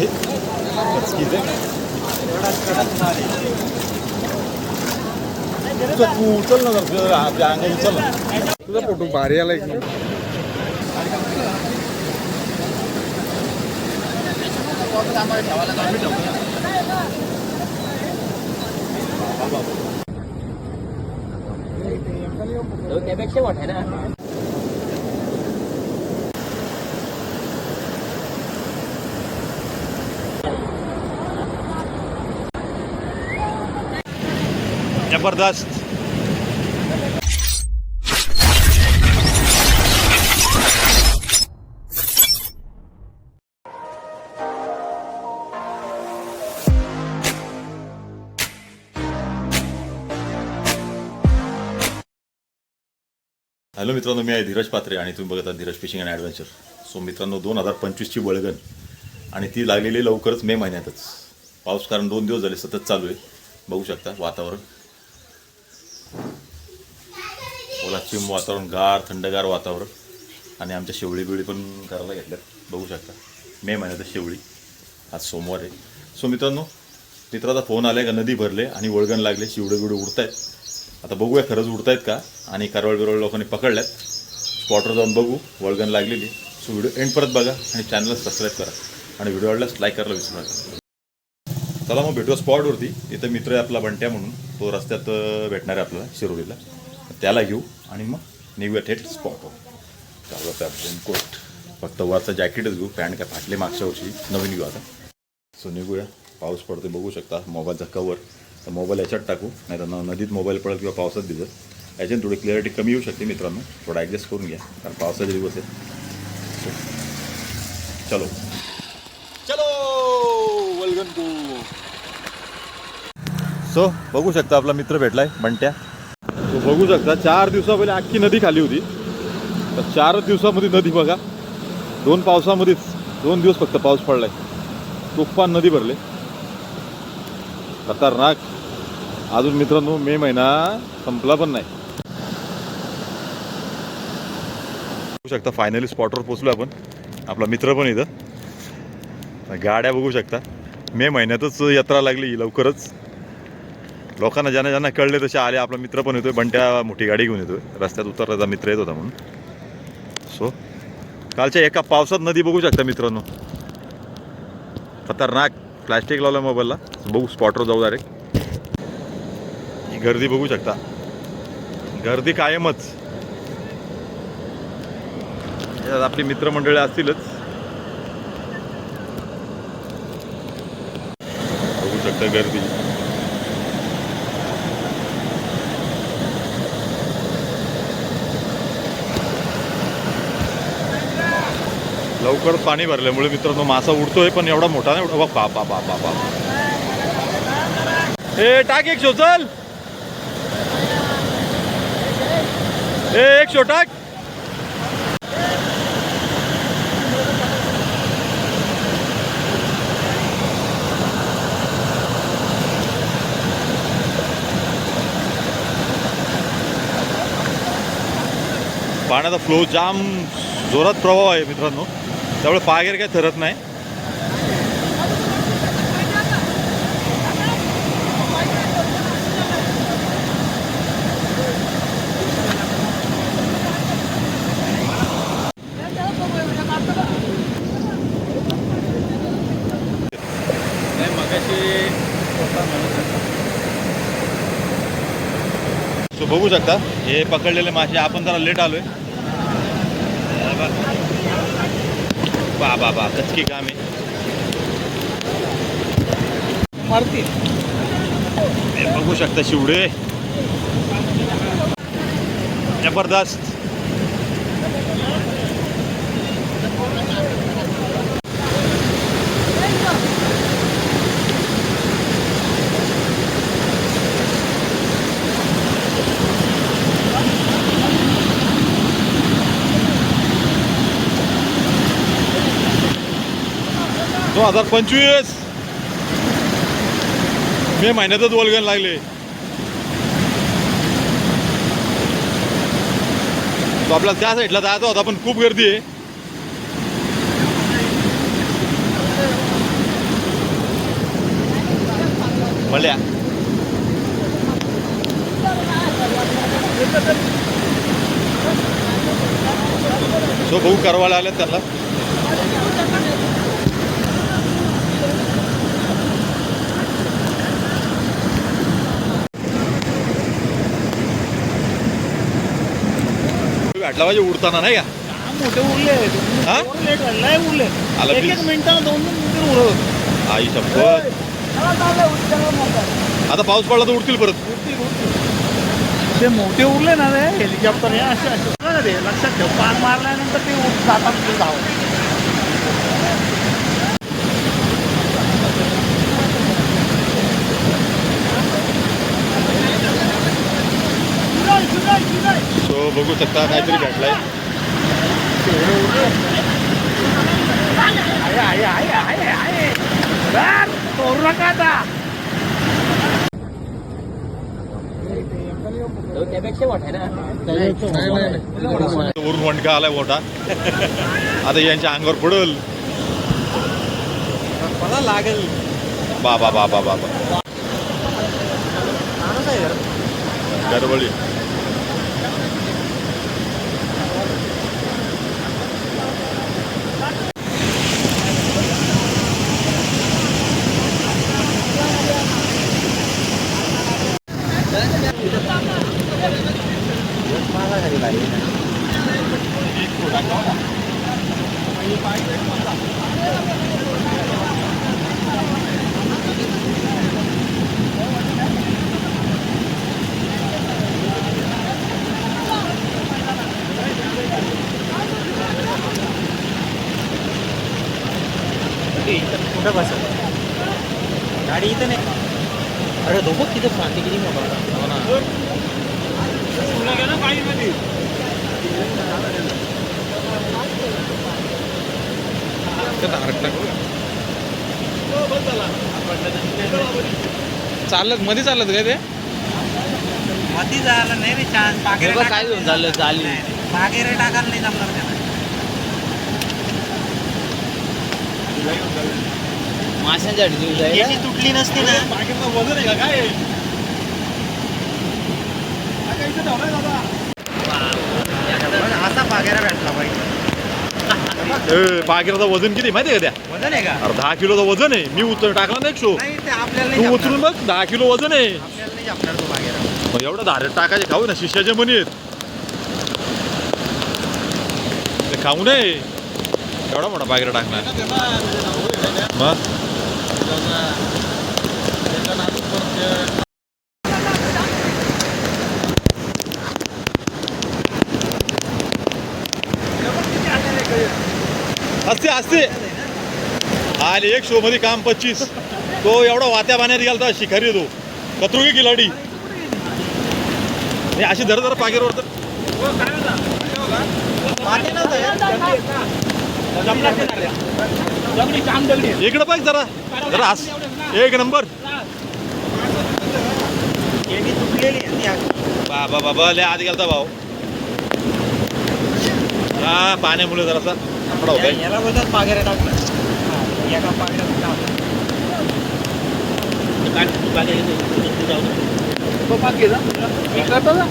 हे कचकीच आहे तुझा तू उचल ना जरा, आपल्या अंगावर उचल ना तुझा फोटो भारी आला एक त्यापेक्षा मोठा आहे ना जबरदस्त. हॅलो मित्रांनो मी आहे धीरज पात्रे आणि तुम्ही बघत आहात Dheeraj fishing and adventure. So मित्रांनो दोन हजार पंचवीसची बळगण आणि ती लागलेली लवकरच मे महिन्यातच. पाऊस कारण दोन दिवस झाले सतत चालू आहे. बघू शकता वातावरण. पश्चिम वातावरण गार थंडगार वातावरण. आणि आमच्या शेवळी बिवळी पण करायला घेतल्यात. बघू शकता. मे महिन्यात शेवळी. आज सोमवार आहे. सो मित्रांनो मित्राचा फोन आलाय का? नदी भरले आणि वळगण लागले. शिवडे बिवडे उडतायत. आता बघूया खरंच उडतायत का? आणि कारवळ बिरवळ लोकांनी पकडल्यात. स्पॉटवर जाऊन बघू. वळगण लागलेली सो व्हिडिओ एंड परत बघा आणि चॅनलला सबस्क्राईब करा. आणि व्हिडिओ आवडल्यास लाईक करायला विसरू नका. चला मग भेटूया स्पॉटवरती इथं मित्र आहे आपला बंट्या म्हणून. तो रस्त्यात भेटणार आहे आपल्याला शिरोलीला. त्याला घेऊ आणि मग निघूया थेट स्पॉटवर चालू त्या रेनकोट फक्त वरचं जॅकेटच घेऊ पॅन्ट काय फाटले मागच्या वर्षी. नवीन घेऊ आता. सो निघूया. पाऊस पडतो बघू शकता. मोबाईलचा कवर तर मोबाईल याच्यात टाकू. नाही तर न- नदीत मोबाईल पडेल किंवा पावसात भिजत. याच्यात थोडी क्लॅरिटी कमी येऊ शकते मित्रांनो. थोडा ॲडजस्ट करून घ्या. कारण पावसाचे दिवस So, चलो. चलो! वल्गन सो बघू शकता आपला मित्र भेटलाय बंट्या. तो बघू शकता. चार दिवसा पहिले अख्खी नदी खाली होती. तर चार दिवसामध्ये नदी बघा. दोन पावसामध्येच दोन दिवस फक्त पाऊस पडलाय. तुफान नदी भरले. खतरनाक. अजून मित्रांनो मे महिना संपला पण नाही. बघू शकता फायनली स्पॉटवर पोचलो आपण. आपला मित्र पण इथं. गाड्या बघू शकता. मे महिन्यातच यात्रा लागली लवकरच. लोकांना ज्यांना ज्यांना कळले तसे आले आपला मित्र पण येतोय बंट्या मोठी गाडी घेऊन येतोय. रस्त्यात उतरल्याचा मित्र येत होता म्हणून. सो कालच्या एका पावसात नदी बघू शकता मित्रांनो. खतरनाक प्लॅस्टिक लावलं मोबाईलला बघू स्पॉटवर जाऊ डायरेक्ट ही गर्दी बघू शकता. गर्दी कायमच. आपली मित्रमंडळी असतीलच. बघू शकता गर्दी. लवकर पाणी भरल्यामुळे मित्रांनो मासा उडतोय पण एवढा मोठा नाही एवढा बा बा बा बा बा ए टाक एक शो चल. ए एक शो टाक. पाण्याचा फ्लो जाम जोरात प्रवाह आहे मित्रांनो. त्यामुळे पाय वगैरे काही ठरत नाही. सो बघू शकता हे पकडलेले मासे आपण जरा लेट आलोय. बा बा बा कचकी काम आहे मारती बघू शकता शिवडे. जबरदस्त. दोन हजार पंचवीस. मे महिन्यातच वलगण लागले. तो आपला त्या साईडला जायचा होता पण खूप गर्दी आहे. पडल्या सो भाऊ करवाला आले त्याला. भेटला पाहिजे उडताना नाही का? मोठे उरले. हा? लेट झालं लय उरले. आला एक बिल. एक मिनिटाला दोन दोन मिनिटं उरत आई शपथ आता पाऊस पडला तर उडतील परत. ते मोठे उरले ना रे हेलिकॉप्टर हे असे असे. बघा ना ते लक्षात ठेव पान मारल्यानंतर ते उठ- जातात तिथे धावत सो बघू शकता काहीतरी भेटलाय आहे आहे आहे आहे आहे सर, सोडू नका आता तो त्यापेक्षा मोठा आहे ना वरून वंडका आलाय मोठा. आता यांच्या अंगावर पडल. मला लागेल. बा बा बा बा बा बा गडबडी कुठं बसत गाडी इथं नाही अरे धोपक तिथं शांती किती मोठा हो ना चालत मध्ये चालत काय ते? मधी जायला नाही रे चान्स हे बघ काय घेऊन चाललं बागेरे टाकायला नाही जमणार त्याला. माशांच्या अडचणी जायला? याची तुटली नसती ना. वजन आहे का काय असा बागेरा भेटला पाहिजे. बागेराचं वजन किती माहिती आहे का त्या? वजन आहे का? अरे दहा किलोचं वजन आहे. मी उचल टाकला ना एक शो नाही ते आपल्याला नाही तू जमणार. उचलून बघ दहा किलो वजन आहे. आपल्याला नाही जमणार तो बागेरा मग एवढं धारेत टाकायचे खाऊ ना शिष्याचे मनी आहेत ते खाऊ नये. एवढा मोठा बागेरा टाकणार मग? असते असते आले एक शो मध्ये काम पच्चीस. तो एवढा वात्या पाण्यात गेलता शिखारी तो कत्रुगी खिलाडी. हे अशी धर धर पागेरवर तर इकडं पाहिजे जरा. जरा हस. एक नंबर. बाबा बाबा लय आत गेलता भाऊ. हा पाण्यामुळे जरासा. याला बोलतात बागेरा टाकलं हा, एका बागेऱ्यात टाकलं. तो पाक घे जा. मी करतो ना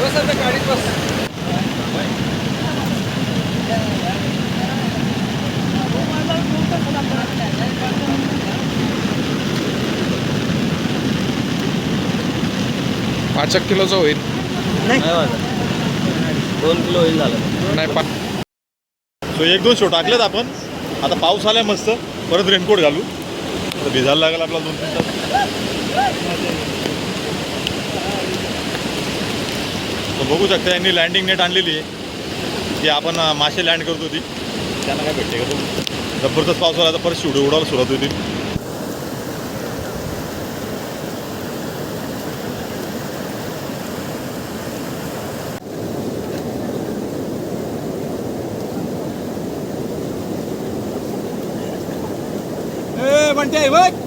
बस आता गाडीत बस पाच एक किलोचं होईल. दोन किलो होईल झालं. नाही पा सो एक दोन शो टाकलेत आपण. आता पाऊस आलाय मस्त. परत रेनकोट घालू. आता भिजायला लागेल आपला दोन तीन तास. तो बघू शकता यांनी लँडिंग नेट आणलेली आहे. ती आपण मासे लँड करत होती. त्यांना काय भेटते का तो? जबरदस्त पाऊस आला तर परत शिवडे उडायला सुरुवात होती. म्हणते बघ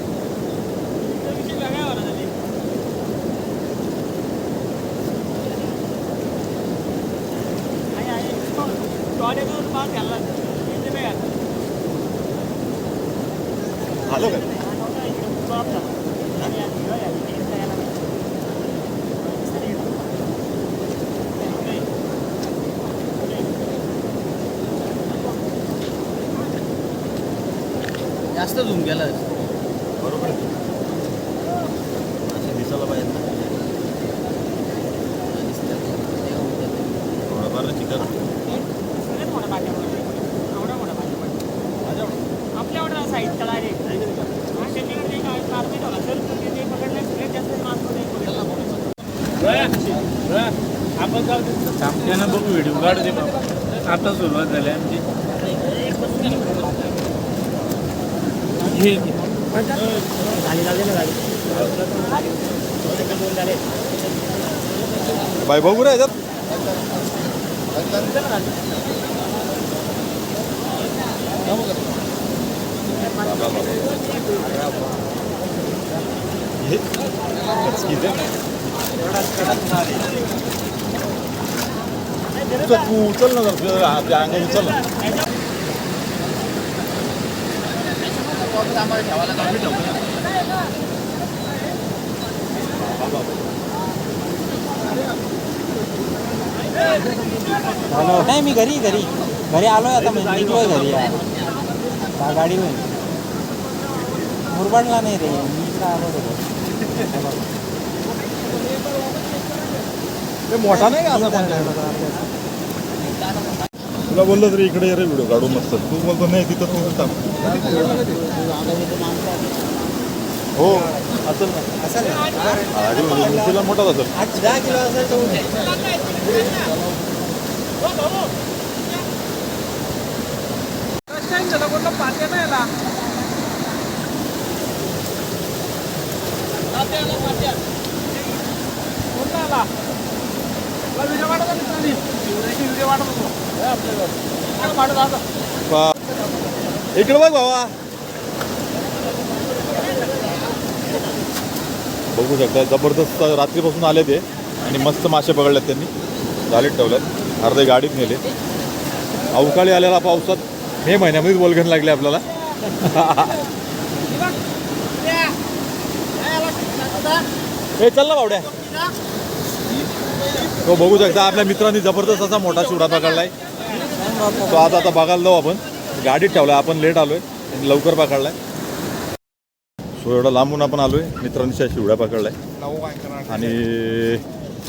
आलो का? जास्त झूम गेला बरोबर आहे. असं दिसायला पाहिजे ना. थोडंफार ना चिकन आपल्या ऑर्डर साईड तळा रे त्यांच्याकडे ते काय कारपेट होला सर ते पकडले सगळ्यात जास्त माल आपण जाऊ आमच्याना बघू व्हिडिओ काढू दे आता सुरुवात झाली आमची. हे बाय बघू रे याच्यात. हे, किती तू उचल ना जरा, आपल्या अंगावर उचल ना नाही मी घरी घरी. घरी आलोय आता मी निघलोय घरी या हा गाडी मुरबाडला नाही रे मी इकडं आलो होतो. मोठा नाही का असा तुला बोललो तरी इकडे ये रे व्हिडिओ काढून मस्त. तू बोलतो नाही तिथं तू थांब. हो. असेल ना. उंचीला मोठाच असेल इकडे बघ भावा बघू शकता जबरदस्त रात्रीपासून आले ते. आणि मस्त मासे पकडलेत त्यांनी. गाडीत ठेवल्यात अर्धे गाडीत नेले. अवकाळी आलेला पावसात मे महिन्यामध्येच बोलगण लागले आपल्याला. हे चल ना बावड्या. तो बघू शकता. आपल्या मित्रांनी जबरदस्त असा मोठा शिवडा पकडलाय. तो आज आता बघायला जाऊ आपण. गाडीत ठेवलाय. आपण लेट आलोय. आणि लवकर पकडलाय. सो एवढा लांबून आपण आलोय. मित्रांनी त्या शिवड्या पकडलाय. आणि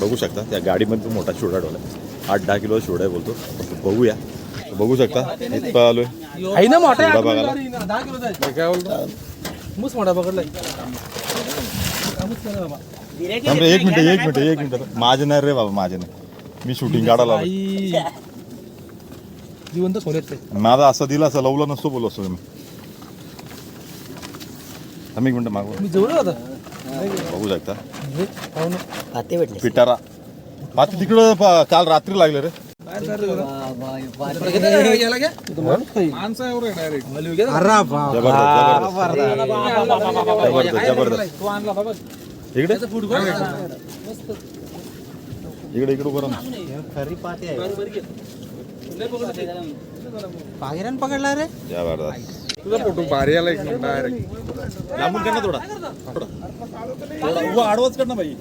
बघू शकता त्या गाडीमध्ये मोठा शिवडा ठेवलाय. आठ दहा किलो शिवडा आहे बोलतो. बघूया. बघू शकता इथं आलोय. आहे ना मोठा शिवडा बघायला. दहा किलो काय बोलतो? मुस मोठा पकडलाय. थांब रे, एक मिनिट एक मिनिट एक मिनिट. माझे नाही रे बाबा माझे नाही. मी शूटिंग काढायला आलोय. जिवंत सोन्यात ते. माझा असं दिला असं लवलं नसतो बोललो असतो मी. थांब एक मिनिट मागव मी जवळ होता? बघू शकता. हे पाहू ना. पाते भेटले. पिटारा. पाच तिकडं प- काल रात्री लागले रे. माणसं एवढं डायरेक्ट जबरदस्त जबरदस्त. जबरदस्त. तो आणला बाबा. इकडे? इकडे इकडे बरं ना खरी पाते पकडला रे? जबरदस्त तुझा फोटो भारी आला एक मिनिट डायरेक्ट लांबून कर ना थोडा. थोडा. थोडा उभा आडवाच कर ना बाई.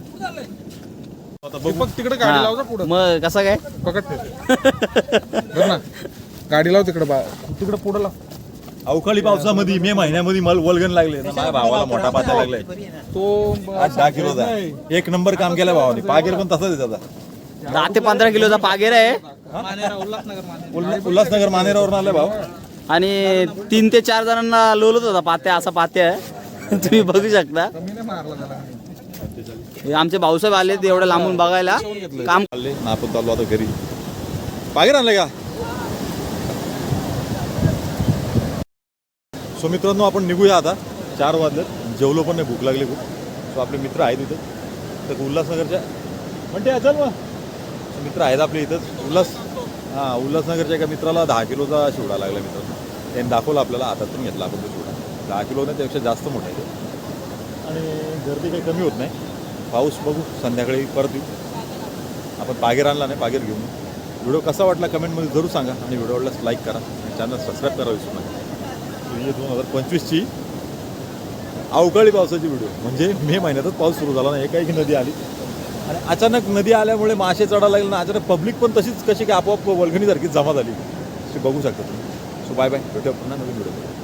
आता बघू. बघ तिकडे गाडी लावजा पुढं. मग कसा काय? पकड धर ना. गाडी लाव तिकडे बा. तिकडे पुढं लाव. अवकाळी पावसामध्ये मे महिन्यामध्ये मल वलगन लागले. ना माझ्या भावाला मोठा पाता लागलाय. तो आठ दहा किलोचा एक नंबर काम केलं भावाने. पागेर पण तसाच आहे त्याचा. दहा ते पंधरा किलोचा पागेर आहे. उल्हा- उल्हासनगर मानेरावरून आलाय भाव. आणि तीन ते चार जणांना लोलत होता पात्या असा पात्या आहे. तुम्ही बघू शकता. हे आमचे भाऊसाहेब आले एवढं लांबून बघायला. काम आले ना आपण चाललो आता घरी. पागेर आणले का? सो मित्रांनो आपण निघूया आता. चार वाजले. जेवलो पण नाही भूक लागली खूप. सो आपले मित्र आहेत इथं. तर उल्हासनगरच्या म्हणते चल मग. मित्र आहेत आपले इथंच उल्हास हां उल्हासनगरच्या एका मित्राला दहा किलोचा शिवडा लागला मित्रांनो. त्यांनी दाखवला आपल्याला. हातातून घेतला आपण तो शिवडा. दहा किलो नाही त्यापेक्षा जास्त मोठा आहे आणि गर्दी काही कमी होत नाही. पाऊस बघू. संध्याकाळी परत येऊ. आपण पागेर आणला नाही पागेर घेऊन व्हिडिओ कसा वाटला कमेंटमध्ये जरूर सांगा. आणि व्हिडिओ आवडल्यास लाईक करा. आणि चॅनल सबस्क्राईब करा विसरू नका. म्हणजे दोन हजार पंचवीसची अवकाळी पावसाची व्हिडिओ म्हणजे मे महिन्यातच पाऊस सुरू झाला ना एकाएकी नदी आली. आणि अचानक नदी आल्यामुळे मासे चढायला लागले ना अचानक पब्लिक पण तशीच कशी की आपोआप वल्गणीसारखीच जमा झाली. अशी बघू शकता तुम्ही. सो बाय बाय भेटूया पुन्हा नवीन व्हिडिओ